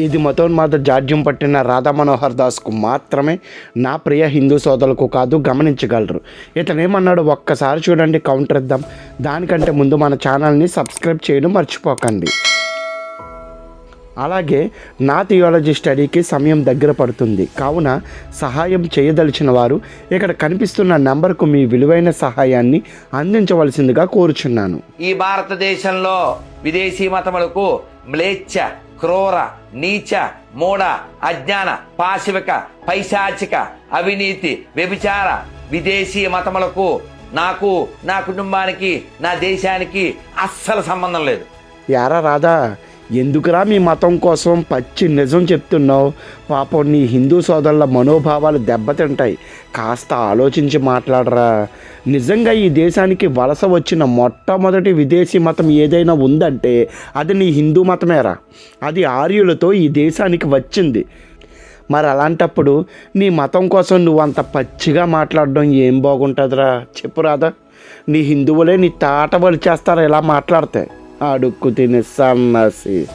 ఇది మతోన్మాద జాడ్యం పట్టిన రాధా మనోహర్ దాస్కు మాత్రమే నా ప్రియ హిందూ సోదరులకు కాదు గమనించగలరు. ఇతనేమన్నాడు ఒక్కసారి చూడండి కౌంటర్ ఇద్దాం. దానికంటే ముందు మన ఛానల్ని సబ్స్క్రైబ్ చేయడం మర్చిపోకండి. అలాగే నా థియాలజీ స్టడీకి సమయం దగ్గర పడుతుంది. కావున సహాయం చేయదలిచిన వారు ఇక్కడ కనిపిస్తున్న నెంబర్కు మీ విలువైన సహాయాన్ని అందించవలసిందిగా కోరుచున్నాను. ఈ భారతదేశంలో విదేశీ మతములకు మ్లేచ్ఛ క్రూర నీచ మూఢ అజ్ఞాన పాశవిక పైశాచిక అవినీతి వ్యభిచార విదేశీ మతములకు నాకు నా కుటుంబానికి నా దేశానికి అస్సలు సంబంధం లేదు. యారా రాధా ఎందుకురా మీ మతం కోసం పచ్చి నిజం చెప్తున్నావు? పాపం నీ హిందూ సోదరుల మనోభావాలు దెబ్బతింటాయి. కాస్త ఆలోచించి మాట్లాడరా. నిజంగా ఈ దేశానికి వలస వచ్చిన మొట్టమొదటి విదేశీ మతం ఏదైనా ఉందంటే అది నీ హిందూ మతమేరా. అది ఆర్యులతో ఈ దేశానికి వచ్చింది. మరి అలాంటప్పుడు నీ మతం కోసం నువ్వు అంత పచ్చిగా మాట్లాడడం ఏం బాగుంటుందిరా? చెప్పురాదా నీ హిందువులే నీ తాట చేస్తారా ఇలా మాట్లాడతాయి haduku tine sama sih